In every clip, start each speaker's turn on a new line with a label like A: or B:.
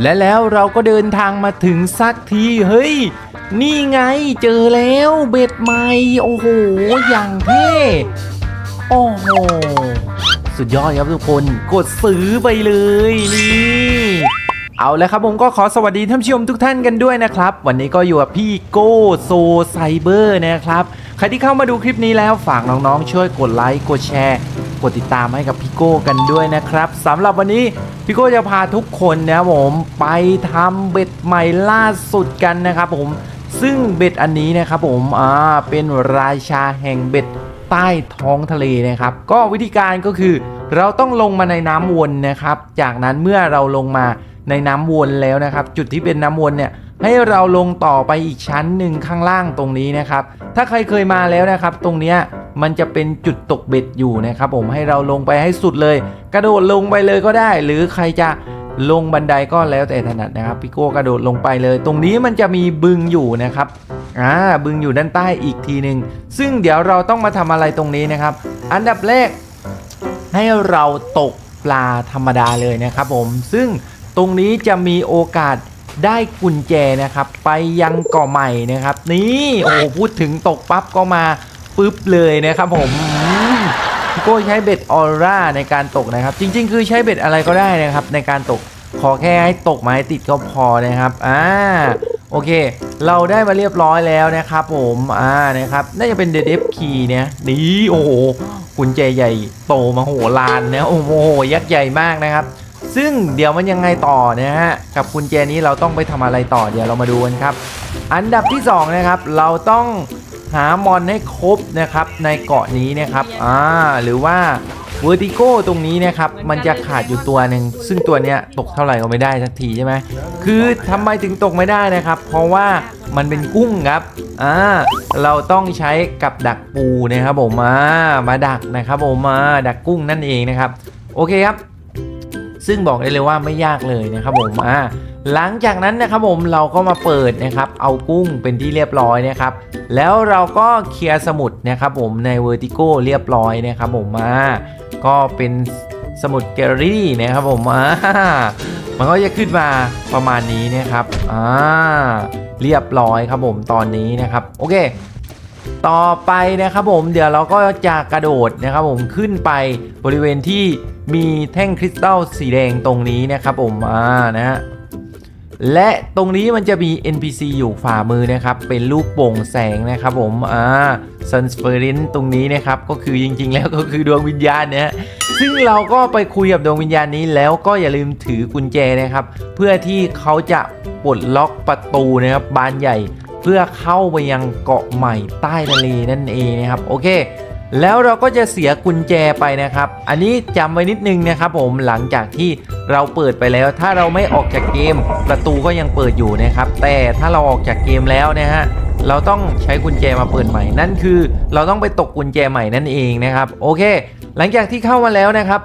A: และแล้วเราก็เดินทางมาถึงสักที เฮ้ย นี่ไงเจอแล้วเบ็ดใหม่ โอ้โห อย่างเท่โอ้โห สุดยอดครับทุกคน กดซื้อไปเลยนี่ เอาแล้วครับผมก็ขอสวัสดีท่านผู้ชมทุกท่านกันด้วยนะครับ วันนี้ก็อยู่กับพี่โก้โซไซเบอร์นะครับใครที่เข้ามาดูคลิปนี้แล้วฝากน้องๆ ช่วยกดไลค์กดแชร์ กดติดตามให้กับพี่โก้กันด้วยนะครับสำหรับวันนี้พี่โก้จะพาทุกคนนะครับผมไปทำเบ็ดใหม่ล่าสุดกันนะครับผมซึ่งเบ็ดอันนี้นะครับผมอ่าเป็นราชาแห่งเบ็ดใต้ท้องทะเลนะครับ ก็วิธีการก็คือ เราต้องลงมาในน้ำวนนะครับ จากนั้นเมื่อเราลงมา ในน้ำวนแล้วนะครับ จุดที่เป็นน้ำวนเนี่ยให้เราลงต่อไปอีกชั้นหนึ่งข้างล่างตรงนี้นะครับ ถ้าใครเคยมาแล้วนะครับ ตรงเนี้ยมันจะเป็นจุดตกเบ็ดอยู่นะครับ ผมให้เราลงไปให้สุดเลย กระโดดลงไปเลยก็ได้ หรือใครจะลงบันไดก็แล้วแต่ถนัดนะครับพี่โก้กระโดดลงไปเลย ตรงนี้มันจะมีบึงอยู่นะครับอ่าบึงอยู่ด้านใต้อีกทีหนึ่งซึ่งเดี๋ยวเราต้องมาทำอะไรตรงนี้นะครับ อันดับแรกให้เราตกปลาธรรมดาเลยนะครับผมซึ่ง ตรงนี้จะมีโอกาสได้กุญแจนะครับ ไปยังเกาะใหม่นะครับ นี่โอ้โหพูดถึงตกปั๊บก็มาปึ๊บเลยนะครับผมโก้ใช้เบ็ดออร่าในการตกนะครับ จริง ๆ คือใช้เบ็ดอะไรก็ได้นะครับ ในการตกขอแค่ให้ตกไม้ติดก็พอนะครับอ่าโอเค เราได้มาเรียบร้อยแล้วนะครับผมอ่านะครับน่าจะเป็นเดดเอฟคีเนี่ยนี่โอ้โหกุญแจใหญ่โตมาโหลานนะโอ้โหยักษ์ใหญ่มากนะครับ ซึ่งเดี๋ยวมันยังไงต่อนะฮะกับกุญแจนี้เราต้องไปทำอะไรต่อเดี๋ยวเรามาดูกันครับ อันดับที่สองนะครับ เราต้องหามอนให้ครบนะครับในเกาะนี้นะครับอ่าหรือว่าเวอร์ติโก้ตรงนี้นะครับมันจะขาดอยู่ตัวหนึ่งซึ่งตัวเนี้ยตกเท่าไหร่ก็ไม่ได้สักทีใช่ไหมคือทำไมถึงตกไม่ได้นะครับ เพราะว่ามันเป็นกุ้งครับอ่าเราต้องใช้กับดักปูนะครับผมมามาดักนะครับผมมาดักกุ้งนั่นเองนะครับ โอเคครับ ซึ่งบอกได้เลยว่าไม่ยากเลยนะครับผมอ่าหลังจากนั้นนะครับผมเราก็มาเปิดนะครับ เอากุ้งเป็นที่เรียบร้อยนะครับ แล้วเราก็เคลียร์สมุดนะครับผมใน Vertigo เรียบร้อยนะครับผมมา ก็เป็นสมุดแกลเลอรี่นะครับผมอ่ามันก็จะขึ้นมาประมาณนี้นะครับอ่าเรียบร้อยครับผมตอนนี้นะครับ โอเค ต่อไปนะครับผมเดี๋ยวเราก็จะกระโดดนะครับผมขึ้นไปบริเวณที่มีแท่งคริสตัลสีแดงตรงนี้นะครับผมอ่านะฮะและตรงนี้มันจะมี NPC อยู่ฝ่ามือนะครับ เป็นรูปโป่งแสงนะครับผม อ่า s u n s p i r i n ตรงนี้นะครับ ก็คือจริง ๆ แล้วก็คือดวงวิญญาณนะฮะ ซึ่งเราก็ไปคุยกับดวงวิญญาณนี้แล้วก็อย่าลืมถือกุญแจนะครับ เพื่อที่เขาจะปลดล็อกประตูนะครับบานใหญ่ เพื่อเข้าไปยังเกาะใหม่ใต้ทะเลนั่นเองนะครับโอเค แล้วเราก็จะเสียกุญแจไปนะครับ อันนี้จำไว้นิดนึงนะครับผมหลังจากที่เราเปิดไปแล้ว ถ้าเราไม่ออกจากเกมประตูก็ยังเปิดอยู่นะครับ แต่ถ้าเราออกจากเกมแล้วนะฮะเราต้องใช้กุญแจมาเปิดใหม่นั่นคือ เราต้องไปตกกุญแจใหม่นั่นเองนะครับ โอเค หลังจากที่เข้ามาแล้วนะครับ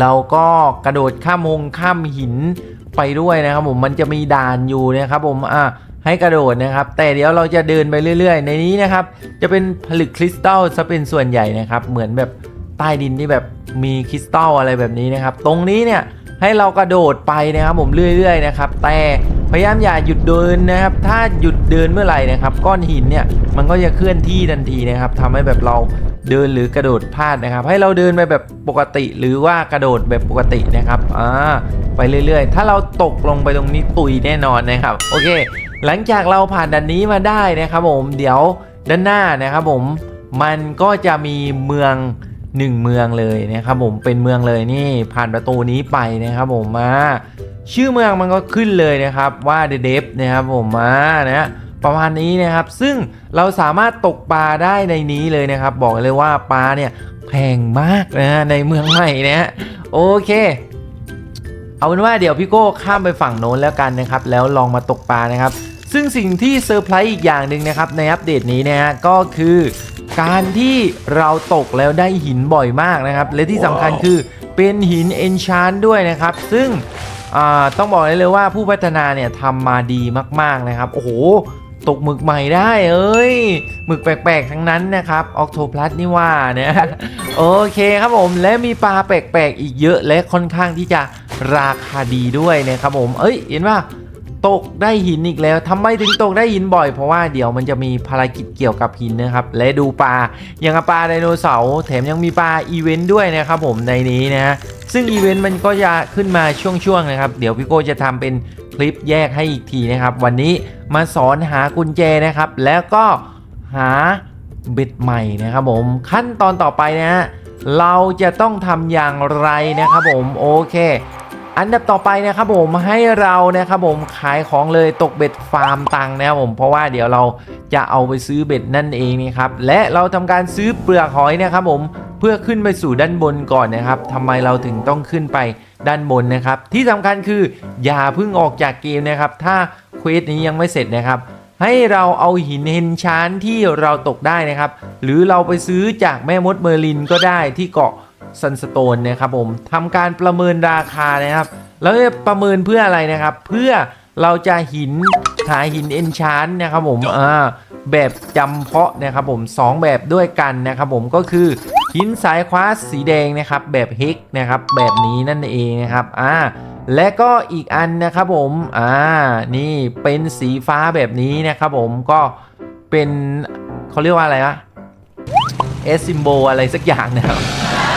A: เราก็กระโดดข้ามมงข้ามหินไปด้วยนะครับผมมันจะมีด่านอยู่นะครับผมอะ ให้กระโดดนะครับ แต่เดี๋ยวเราจะเดินไปเรื่อย ๆ ในนี้นะครับ จะเป็นผลึกคริสตัลซะเป็นส่วนใหญ่นะครับ เหมือนแบบใต้ดินที่แบบมีคริสตัลอะไรแบบนี้นะครับ ตรงนี้เนี่ยให้เรากระโดดไปนะครับผมเรื่อย ๆ นะครับ แต่พยายามอย่าหยุดเดินนะครับ ถ้าหยุดเดินเมื่อไหร่นะครับ ก้อนหินเนี่ยมันก็จะเคลื่อนที่ทันทีนะครับทำให้แบบเราเดินหรือกระโดดพลาดนะครับ ให้เราเดินไปแบบปกติหรือว่ากระโดดแบบปกตินะครับอ่าไปเรื่อยๆ ถ้าเราตกลงไปตรงนี้ตุยแน่นอนนะครับ โอเค หลังจากเราผ่านด่านนี้มาได้นะครับผมเดี๋ยวด้านหน้านะครับผมมันก็จะมีเมืองหนึ่งเมืองเลยนะครับผมเป็นเมืองเลยนี่ผ่านประตูนี้ไปนะครับผมมาชื่อเมืองมันก็ขึ้นเลยนะครับว่าเดเดฟนะครับผมมานะประมาณนี้นะครับ ซึ่งเราสามารถตกปลาได้ในนี้เลยนะครับ บอกเลยว่าปลาเนี่ยแพงมากนะในเมืองใหม่นะโอเค เอาเป็นว่าเดี๋ยวพี่โก้ข้ามไปฝั่งโน้นแล้วกันนะครับ แล้วลองมาตกปลานะครับ ซึ่งสิ่งที่เซอร์ไพรส์อีกอย่างหนึ่งนะครับในอัปเดตนี้นะฮะก็คือการที่เราตกแล้วได้หินบ่อยมากนะครับ และที่สำคัญคือเป็นหินเอนชานด้วยนะครับ ซึ่งอ่าต้องบอกเลยเลยว่าผู้พัฒนาเนี่ยทำมาดีมากๆนะครับ โอ้โห ตกหมึกใหม่ได้เอ้ยหมึกแปลกๆ ทั้งนั้นนะครับออกโทพลัสนี่ว่าเนี่ยโอเคครับผมและมีปลาแปลกๆ อีกเยอะและค่อนข้างที่จะราคาดีด้วยนะครับผม เอ้ย เห็นว่า ตกได้หินอีกแล้วทำไมถึงตกได้หินบ่อย เพราะว่าเดี๋ยวมันจะมีภารกิจเกี่ยวกับหินนะครับ และดูปลาอย่างปลาไดโนเสาร์แถมยังมีปลาอีเวนต์ด้วยนะครับผมในนี้นะฮะซึ่งอีเวนต์มันก็จะขึ้นมาช่วงๆนะครับ เดี๋ยวพี่โก้จะทำเป็นคลิปแยกให้อีกทีนะครับ วันนี้มาสอนหากุญแจนะครับ แล้วก็หาเบ็ดใหม่นะครับผมขั้นตอนต่อไปนะฮะเราจะต้องทำอย่างไรนะครับผมโอเค อันดับต่อไปนะครับผมให้เรานะครับผมขายของเลยตกเบ็ดฟาร์มตังค์นะครับผมเพราะว่าเดี๋ยวเราจะเอาไปซื้อเบ็ดนั่นเองนะครับและเราทำการซื้อเปลือกหอยนะครับผมเพื่อขึ้นไปสู่ด้านบนก่อนนะครับทำไมเราถึงต้องขึ้นไปด้านบนนะครับ ที่สำคัญคืออย่าเพิ่งออกจากเกมนะครับ ถ้าเควสนี้ยังไม่เสร็จนะครับ ให้เราเอาหินเฮนชานที่เราตกได้นะครับ หรือเราไปซื้อจากแม่มดเมอร์ลินก็ได้ที่เกาะ ซันสโตนนะครับผมทำการประเมินราคานะครับ แล้วจะประเมินเพื่ออะไรนะครับ เพื่อเราจะหินหาหินเอนชานนะครับผมอ่าแบบจำเพาะนะครับผมสองแบบด้วยกันนะครับผมก็คือหินสายคว้าสีแดงนะครับ แบบเฮกนะครับแบบนี้นั่นเองนะครับอ่าและก็อีกอันนะครับผมอ่านี่เป็นสีฟ้าแบบนี้นะครับผมก็เป็นเขาเรียกว่าอะไรวะเอสซิมโบอะไรสักอย่างนะครับ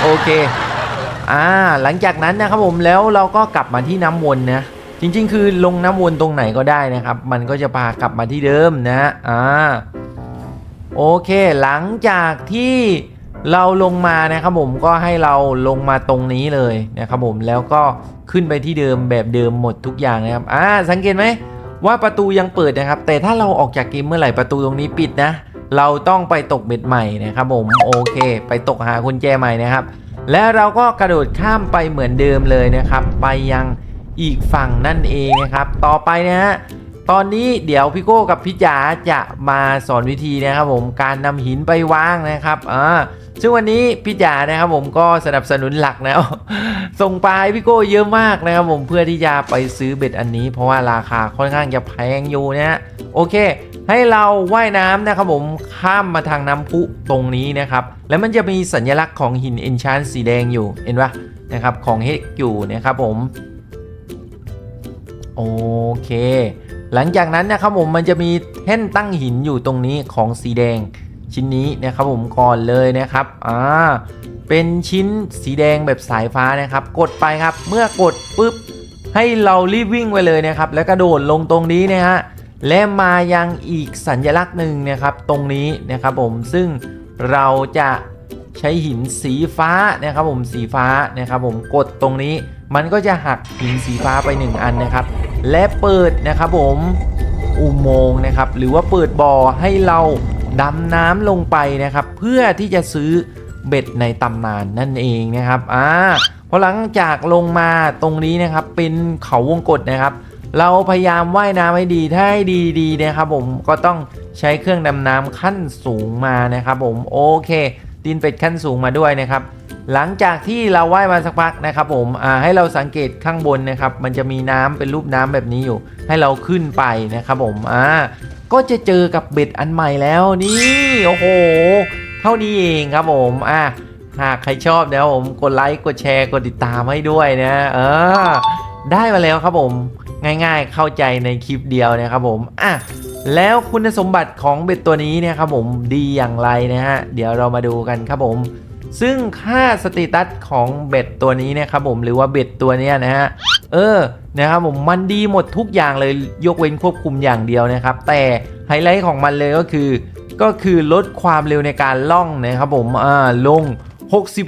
A: โอเคอ่าหลังจากนั้นนะครับผมแล้วเราก็กลับมาที่น้ำวนนะจริง ๆ คือลงน้ำวนตรงไหนก็ได้นะครับ มันก็จะพากลับมาที่เดิมนะอ่าโอเค หลังจากที่เราลงมานะครับผมก็ให้เราลงมาตรงนี้เลยนะครับผมแล้วก็ขึ้นไปที่เดิมแบบเดิมหมดทุกอย่างนะครับอ่าสังเกตไหมว่าประตูยังเปิดนะครับ แต่ถ้าเราออกจากเกมเมื่อไหร่ประตูตรงนี้ปิดนะ เราต้องไปตกเบ็ดใหม่นะครับผมโอเค ไปตกหากุญแจใหม่นะครับ แล้วเราก็กระโดดข้ามไปเหมือนเดิมเลยนะครับ ไปยังอีกฝั่งนั่นเองนะครับ ต่อไปนะฮะตอนนี้เดี๋ยวพี่โก้กับพี่จ๋าจะมาสอนวิธีนะครับผมการนำหินไปวางนะครับอ่าซึ่งวันนี้พี่จ๋านะครับผมก็สนับสนุนหลักนะส่งปลาให้พี่โก้เยอะมากนะครับผมเพื่อที่จะไปซื้อเบ็ดอันนี้ เพราะว่าราคาค่อนข้างจะแพงอยู่นะโอเค ให้เราว่ายน้ำนะครับผมข้ามมาทางน้ำพุตรงนี้นะครับ แล้วมันจะมีสัญลักษณ์ของหินเอนชานสีแดงอยู่เห็นปะนะครับของเฮกอยู่นะครับผมโอเค หลังจากนั้นนะครับผมมันจะมีแท่นตั้งหินอยู่ตรงนี้ของสีแดงชิ้นนี้นะครับผมก่อนเลยนะครับอ่าเป็นชิ้นสีแดงแบบสายฟ้านะครับ กดไปครับเมื่อกดปุ๊บให้เรารีบวิ่งไปเลยนะครับ แล้วกระโดดลงตรงนี้นะฮะ และมายังอีกสัญลักษณ์หนึ่งนะครับตรงนี้นะครับผมซึ่งเราจะใช้หินสีฟ้านะครับผมสีฟ้านะครับผมกดตรงนี้ มันก็จะหักหินสีฟ้าไป 1 อันนะครับ และเปิดนะครับผมอุโมงค์นะครับหรือว่าเปิดบ่อให้เราดำน้ำลงไปนะครับ เพื่อที่จะซื้อเบ็ดในตำนานนั่นเองนะครับอ่าพอหลังจากลงมาตรงนี้นะครับเป็นเขาวงกตนะครับ เราพยายามว่ายน้ำให้ดีถ้าให้ดีๆนะครับผมก็ต้องใช้เครื่องดำน้ำขั้นสูงมานะครับผมโอเคตีนเป็ดขั้นสูงมาด้วยนะครับ หลังจากที่เราว่ายมาสักพักนะครับผมให้เราสังเกตข้างบนนะครับ มันจะมีน้ำเป็นรูปน้ำแบบนี้อยู่ ให้เราขึ้นไปนะครับผมอ่าก็จะเจอกับเบ็ดอันใหม่แล้วนี่โอ้โห เท่านี้เองครับผมอะหากใครชอบนะครับผมกดไลค์กดแชร์กดติดตามให้ด้วยนะ เออ ได้มาแล้วครับผม ง่ายๆ เข้าใจในคลิปเดียวนะครับผมอะแล้วคุณสมบัติของเบ็ดตัวนี้เนี่ยครับผมดีอย่างไรนะฮะเดี๋ยวเรามาดูกันครับผม ซึ่งค่าสเตตัสของเบ็ดตัวนี้เนะครับผมหรือว่าเบ็ดตัวเนี้ยนะฮะเออนะครับผมมันดีหมดทุกอย่างเลยยกเว้นควบคุมอย่างเดียวนะครับ แต่ไฮไลท์ของมันเลยก็คือ ก็คือลดความเร็วในการล่องนะครับผมอ่าลง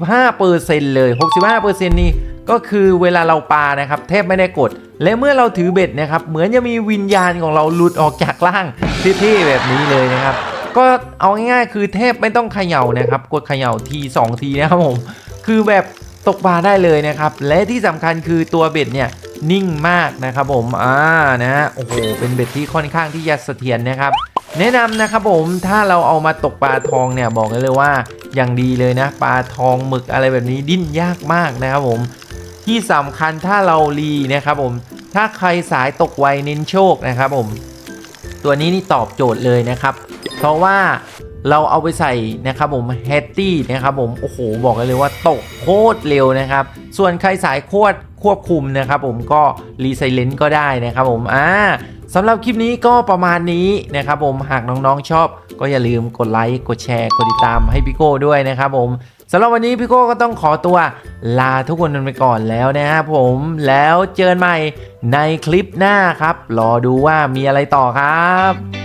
A: 65%เลย 65%นี่ก็คือเวลาเราปานะครับแทบไม่ได้กด และเมื่อเราถือเบ็ดนะครับเหมือนจะมีวิญญาณของเราหลุดออกจากร่างเท่ๆแบบนี้เลยนะครับ ก็เอาง่ายๆคือเทพไม่ต้องเขย่านะครับ กดเขย่าที2ทีนะครับผมคือแบบตกปลาได้เลยนะครับ และที่สำคัญคือตัวเบ็ดเนี่ยนิ่งมากนะครับผมอ่านะฮะโอ้โหเป็นเบ็ดที่ค่อนข้างที่จะเสถียรนะครับ แนะนำนะครับผมถ้าเราเอามาตกปลาทองเนี่ยบอกเลยว่าอย่างดีเลยนะ ปลาทองหมึกอะไรแบบนี้ดิ้นยากมากนะครับผม ที่สำคัญถ้าเรารีนะครับผม ถ้าใครสายตกไวเน้นโชคนะครับผม ตัวนี้นี่ตอบโจทย์เลยนะครับ เพราะว่าเราเอาไปใส่นะครับผมแฮตตี้นะครับผมโอ้โหบอกเลยว่าตกโคตรเร็วนะครับ ส่วนใครสายโคตรควบคุมนะครับผมก็รีไซเลนต์ก็ได้นะครับผมอ่าสำหรับคลิปนี้ก็ประมาณนี้นะครับผมหากน้องๆชอบ ก็อย่าลืมกดไลค์กดแชร์กดติดตามให้พี่โก้ด้วยนะครับผมสำหรับวันนี้พี่โก้ก็ต้องขอตัวลาทุกคนกันไปก่อนแล้วนะครับผมแล้วเจอกันใหม่ในคลิปหน้าครับ รอดูว่ามีอะไรต่อครับ